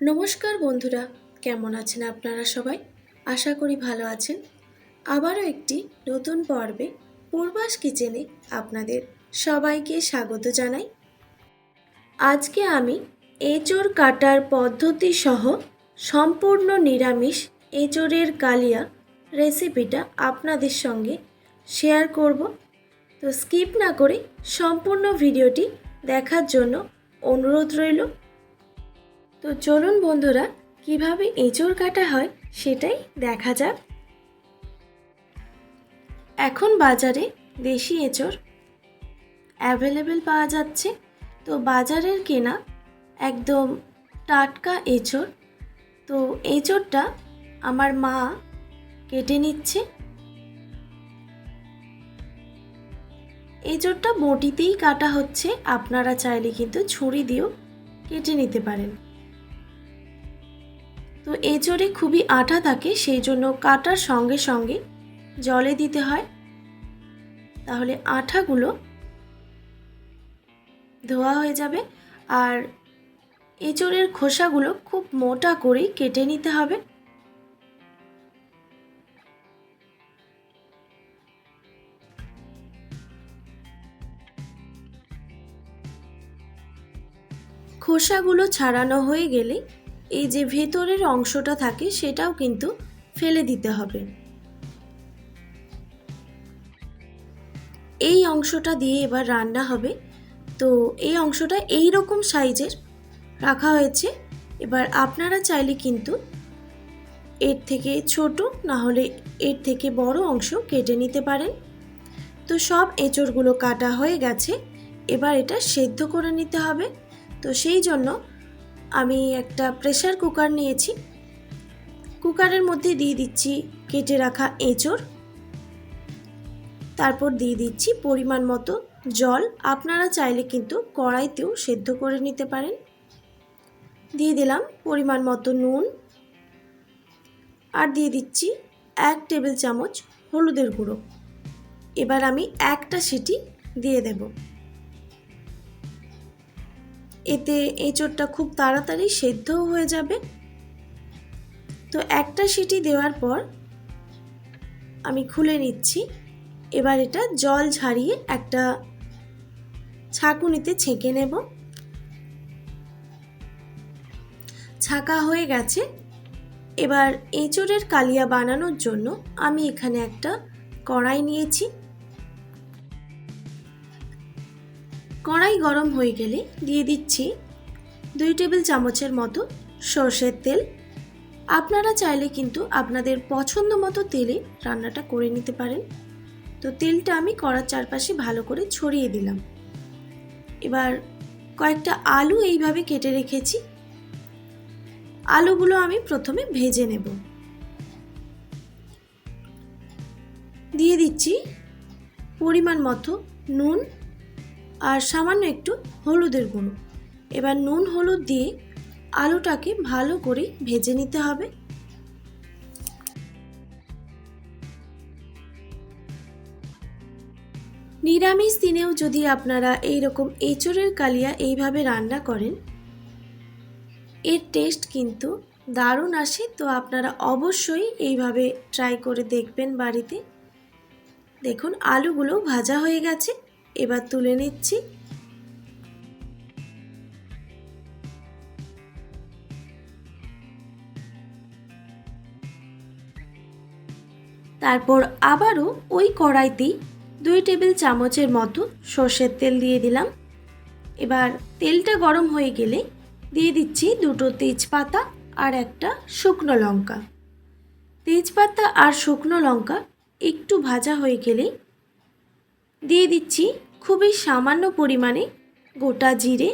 নমস্কার বন্ধুরা, কেমন আছেন আপনারা সবাই? আশা করি ভালো আছেন। আবারও একটি নতুন পর্বে পূর্বাস কিচেনে আপনাদের সবাইকে স্বাগত জানাই। আজকে আমি এঁচোড় কাটার পদ্ধতি সহ সম্পূর্ণ নিরামিষ এঁচোড়ের কালিয়া রেসিপিটা আপনাদের সঙ্গে শেয়ার করব। তো স্কিপ না করে সম্পূর্ণ ভিডিওটি দেখার জন্য অনুরোধ রইল। তো চলুন বন্ধুরা, কীভাবে এঁচড় কাটা হয় সেটাই দেখা যাক। এখন বাজারে দেশি এঁচড় অ্যাভেলেবেল পাওয়া যাচ্ছে। তো বাজারের কেনা একদম টাটকা এঁচড়। তো এঁচড়টা আমার মা কেটে নিচ্ছে। এঁচড়টা বটিতেই কাটা হচ্ছে, আপনারা চাইলে কিন্তু ছুরি দিয়েও কেটে নিতে পারেন। তো এঁচড়ে খুবই আঠা থাকে, সেই জন্য কাটার সঙ্গে সঙ্গে জলে দিতে হয়। তাহলে আঠাগুলো ধোয়া হয়ে যাবে আর এঁচড়ের খোসাগুলো খুব মোটা করেই কেটে নিতে হবে। খোসাগুলো ছাড়ানো হয়ে গেলে এই যে ভেতরের অংশটা থাকে সেটাও কিন্তু ফেলে দিতে হবে। এই অংশটা দিয়ে এবার রান্না হবে। তো এই অংশটা এই রকম সাইজের রাখা হয়েছে। এবার আপনারা চাইলে কিন্তু এর থেকে ছোট না হলে এর থেকে বড় অংশ কেটে নিতে পারেন। তো সব এঁচড়গুলো কাটা হয়ে গেছে। এবার এটা সেদ্ধ করে নিতে হবে। তো সেই জন্য আমি একটা প্রেশার কুকার নিয়েছি। কুকারের মধ্যে দিয়ে দিচ্ছি কেটে রাখা এঁচড়। তারপর দিয়ে দিচ্ছি পরিমাণ মতো জল। আপনারা চাইলে কিন্তু কড়াইতেও সেদ্ধ করে নিতে পারেন। দিয়ে দিলাম পরিমাণ মতো নুন। আর দিয়ে দিচ্ছি এক টেবিল চামচ হলুদের গুঁড়ো। এবার আমি একটা সিটি দিয়ে দেবো। এতে এঁচোড়টা খুব তাড়াতাড়ি সেদ্ধও হয়ে যাবে। তো একটা সিটি দেওয়ার পর আমি খুলে নিচ্ছি। এবার এটা জল ঝারিয়ে একটা ছাঁকুনিতে ছেঁকে নেব। ছাঁকা হয়ে গেছে। এবার এঁচোড়ের কালিয়া বানানোর জন্য আমি এখানে একটা কড়াই নিয়েছি। কড়াই গরম হয়ে গেলে দিয়ে দিচ্ছি দুই টেবিল চামচের মতো সর্ষের তেল। আপনারা চাইলে কিন্তু আপনাদের পছন্দ মতো তেলে রান্নাটা করে নিতে পারেন। তো তেলটা আমি কড়ার চারপাশে ভালো করে ছড়িয়ে দিলাম। এবার কয়েকটা আলু এইভাবে কেটে রেখেছি। আলুগুলো আমি প্রথমে ভেজে নেব। দিয়ে দিচ্ছি পরিমাণ মতো নুন আর সামান্য একটু হলুদের গুঁড়ো। এবার নুন, হলুদ দিয়ে আলুটাকে ভালো করে ভেজে নিতে হবে। নিরামিষ দিনেও যদি আপনারা এই রকম এঁচড়ের কালিয়া এইভাবে রান্না করেন, এর টেস্ট কিন্তু দারুণ আসে। তো আপনারা অবশ্যই এইভাবে ট্রাই করে দেখবেন বাড়িতে। দেখুন আলুগুলো ভাজা হয়ে গেছে। এবার তুলে নিচ্ছি। তারপর আবারও ওই কড়াইতেই দুই টেবিল চামচের মতো সর্ষের তেল দিয়ে দিলাম। এবার তেলটা গরম হয়ে গেলে দিয়ে দিচ্ছি দুটো তেজপাতা আর একটা শুকনো লঙ্কা। তেজপাতা আর শুকনো লঙ্কা একটু ভাজা হয়ে গেলে দিয়ে দিচ্ছি খুবই সামান্য পরিমাণে গোটা জিরে।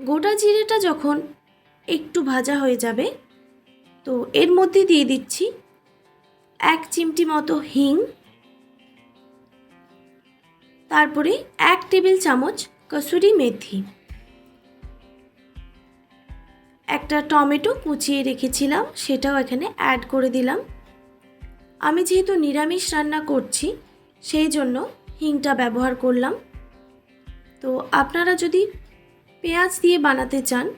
গোটা জিরেটা যখন একটু ভাজা হয়ে যাবে, তো এর মধ্যে দিয়ে দিচ্ছি এক চিমটি মতো হিং। তারপরে এক টেবিল চামচ কসুরি মেথি। একটা টমেটো কুচিয়ে রেখেছিলাম, সেটাও এখানে অ্যাড করে দিলাম। আমি যেহেতু নিরামিষ রান্না করছি, সেই জন্য হিংটা ব্যবহার করলাম। তো আপনারা যদি পেঁয়াজ দিয়ে বানাতে চান,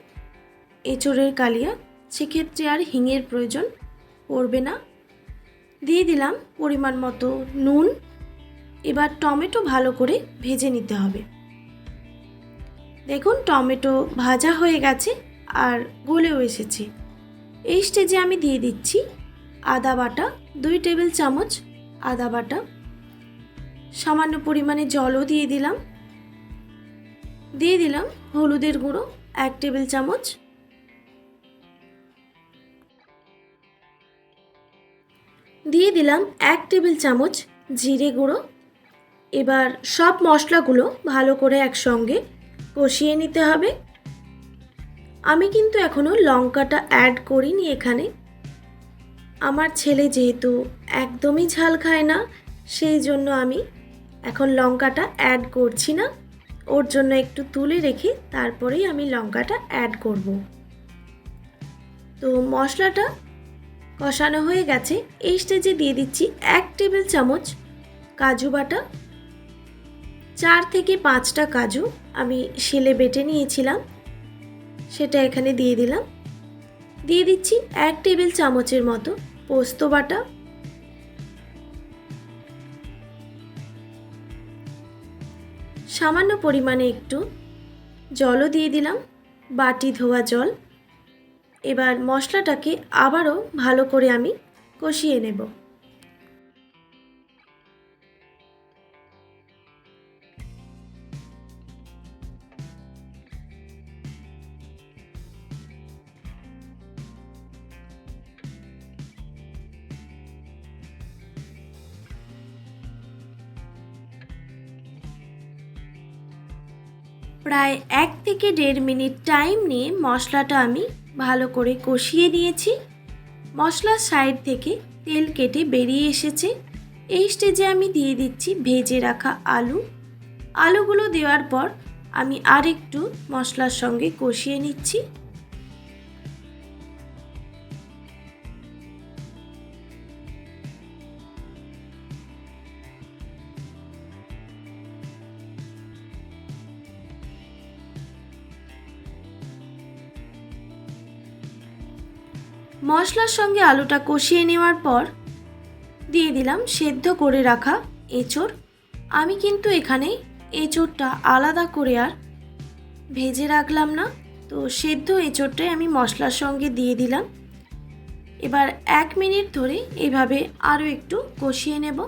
এঁচোড়ের কালিয়া, সেক্ষেত্রে আর হিঙের প্রয়োজন পড়বে না। দিয়ে দিলাম পরিমাণ মতো নুন। এবার টমেটো ভালো করে ভেজে নিতে হবে। দেখুন, টমেটো ভাজা হয়ে গেছে। আর গলেও এসেছে। এই স্টেজে আমি দিয়ে দিচ্ছি আদা বাটা, দুই টেবিল চামচ আদা বাটা। সামান্য পরিমাণে জলও দিয়ে দিলাম। দিয়ে দিলাম হলুদের গুঁড়ো, এক টেবিল চামচ। দিয়ে দিলাম এক টেবিল চামচ জিরে গুঁড়ো। এবার সব মশলাগুলো ভালো করে একসঙ্গে কষিয়ে নিতে হবে। আমি কিন্তু এখনও লঙ্কাটা অ্যাড করিনি এখানে। আমার ছেলে যেহেতু একদমই ঝাল খায় না, সেই জন্য আমি এখন লঙ্কাটা অ্যাড করছি না। ওর জন্য একটু তুলে রেখে তারপরেই আমি লঙ্কাটা অ্যাড করব। তো মশলাটা কষানো হয়ে গেছে। এই স্টেজে দিয়ে দিচ্ছি এক টেবিল চামচ কাজু বাটা। চার থেকে পাঁচটা কাজু আমি শিলে বেটে নিয়েছিলাম। সেটা এখানে দিয়ে দিলাম। দিয়ে দিচ্ছি এক টেবিল চামচের মতো পোস্ত বাটা। সামান্য পরিমাণে একটু জলও দিয়ে দিলাম, বাটি ধোয়া জল। এবার মশলাটাকে আবারও ভালো করে আমি কষিয়ে নেব। প্রায় এক থেকে দেড় মিনিট টাইম নিয়ে মশলাটা আমি ভালো করে কষিয়ে নিয়েছি। মশলার সাইড থেকে তেল কেটে বেরিয়ে এসেছে। এই স্টেজে আমি দিয়ে দিচ্ছি ভেজে রাখা আলু। আলুগুলো দেওয়ার পর আমি আরেকটু মশলার সঙ্গে কষিয়ে নিচ্ছি। মশলার সঙ্গে আলুটা কষিয়ে নেওয়ার পর দিয়ে দিলাম সেদ্ধ করে রাখা এঁচড়। আমি কিন্তু এখানে এঁচড়টা আলাদা করে আর ভেজে রাখলাম না। তো সেদ্ধ এঁচড়টাই আমি মশলার সঙ্গে দিয়ে দিলাম। এবার এক মিনিট ধরে এভাবে আরও একটু কষিয়ে নেব।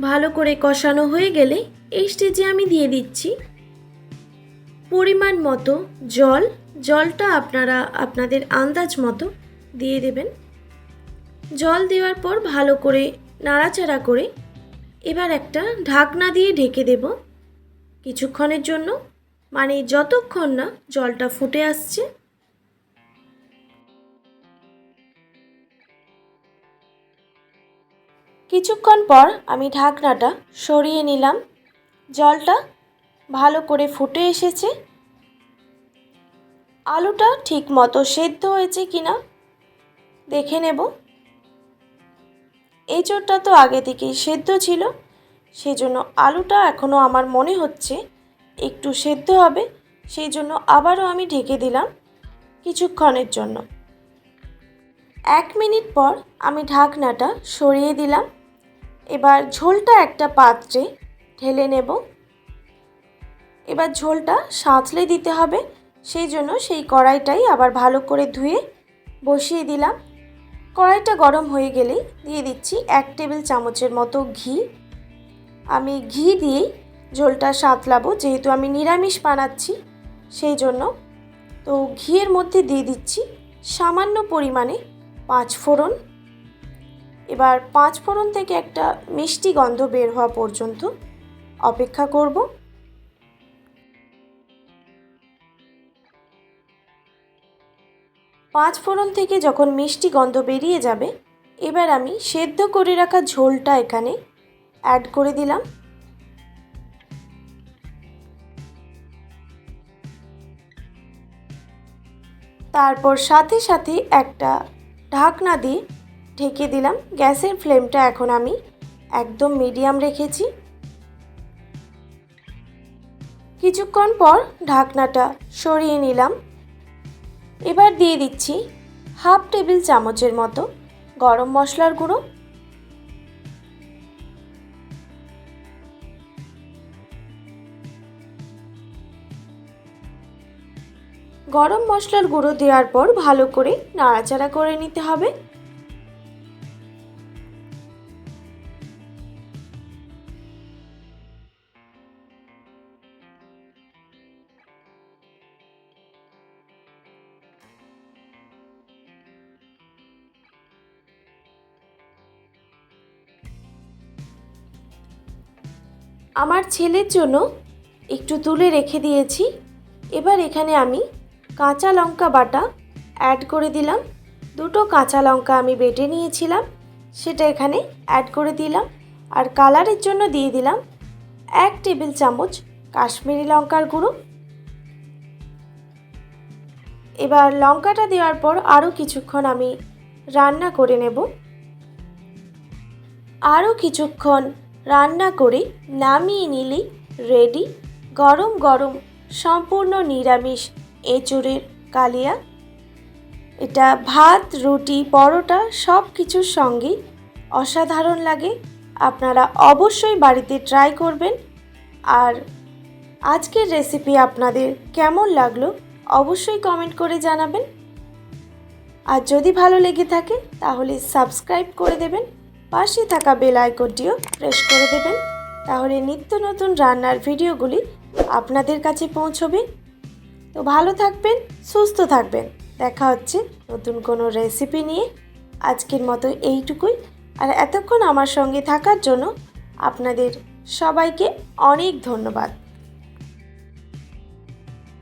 ভালো করে কষানো হয়ে গেলে এই স্টেজে আমি দিয়ে দিচ্ছি পরিমাণ মতো জল। জলটা আপনারা আপনাদের আন্দাজ মতো দিয়ে দেবেন। জল দেওয়ার পর ভালো করে নাড়াচাড়া করে এবার একটা ঢাকনা দিয়ে ঢেকে দেব। কিছুক্ষণের জন্য মানে যতক্ষণ না জলটা ফুটে আসছে কিছুক্ষণ পর আমি ঢাকনাটা সরিয়ে নিলাম। জলটা ভালো করে ফুটে এসেছে। আলুটা ঠিক মতো সেদ্ধ হয়েছে কিনা দেখে নেব। এই চোরটা তো আগে থেকেই সেদ্ধ ছিল, সেজন্য আলুটা এখনও আমার মনে হচ্ছে একটু সেদ্ধ হবে, সেই জন্য আবারও আমি ঢেকে দিলাম কিছুক্ষণের জন্য। এক মিনিট পর আমি ঢাকনাটা সরিয়ে দিলাম। এবার ঝোলটা একটা পাত্রে ঢেলে নেব। এবার ঝোলটা সাঁতলে দিতে হবে, সেই জন্য সেই কড়াইটাই আবার ভালো করে ধুয়ে বসিয়ে দিলাম। কড়াইটা গরম হয়ে গেলেই দিয়ে দিচ্ছি এক টেবিল চামচের মতো ঘি। আমি ঘি দিয়েই ঝোলটা সাঁতলাবো, যেহেতু আমি নিরামিষ বানাচ্ছি, সেই জন্য। তো ঘিয়ের মধ্যে দিয়ে দিচ্ছি সামান্য পরিমাণে পাঁচ ফোড়ন এবার পাঁচ ফোড়ন থেকে একটা মিষ্টি গন্ধ বের হওয়া পর্যন্ত অপেক্ষা করব। পাঁচ ফোড়ন থেকে যখন মিষ্টি গন্ধ বেরিয়ে যাবে, এবার আমি সেদ্ধ করে রাখা ঝোলটা এখানে অ্যাড করে দিলাম। তারপর সাথে সাথে একটা ঢাকনা দিয়ে ঢেকে দিলাম। গ্যাসের ফ্লেমটা এখন আমি একদম মিডিয়াম রেখেছি। কিছুক্ষণ পর ঢাকনাটা সরিয়ে নিলাম। এবার দিয়ে দিচ্ছি হাফ টেবিল চামচের মতো গরম মশলার গুঁড়ো। গরম মশলার গুঁড়ো দেওয়ার পর ভালো করে নাড়াচাড়া করে নিতে হবে। আমার ছেলের জন্য একটু তুলে রেখে দিয়েছি। এবার এখানে আমি কাঁচা লঙ্কা বাটা অ্যাড করে দিলাম। দুটো কাঁচা লঙ্কা আমি বেটে নিয়েছিলাম, সেটা এখানে অ্যাড করে দিলাম। আর কালারের জন্য দিয়ে দিলাম এক টেবিল চামচ কাশ্মীরি লঙ্কার গুঁড়ো। এবার লঙ্কাটা দেওয়ার পর আরও কিছুক্ষণ আমি রান্না করে নেব। আরও কিছুক্ষণ রান্না করে নামিয়ে নিলেই রেডি গরম গরম, সম্পূর্ণ নিরামিষ, এঁচুড়ের কালিয়া। এটা ভাত, রুটি, পরোটা সব কিছুর সঙ্গেই অসাধারণ লাগে। আপনারা অবশ্যই বাড়িতে ট্রাই করবেন। আর আজকের রেসিপি আপনাদের কেমন লাগল অবশ্যই কমেন্ট করে জানাবেন। আর যদি ভালো লেগে থাকে, তাহলে সাবস্ক্রাইব করে দেবেন। পাশে থাকা বেল আইকনটিও প্রেস করে দেবেন। তাহলে নিত্য নতুন রান্নার ভিডিওগুলি আপনাদের কাছে পৌঁছবে। তো ভালো থাকবেন, সুস্থ থাকবেন। দেখা হচ্ছে নতুন কোনো রেসিপি নিয়ে। আজকের মতো এইটুকুই। আর এতক্ষণ আমার সঙ্গে থাকার জন্য আপনাদের সবাইকে অনেক ধন্যবাদ।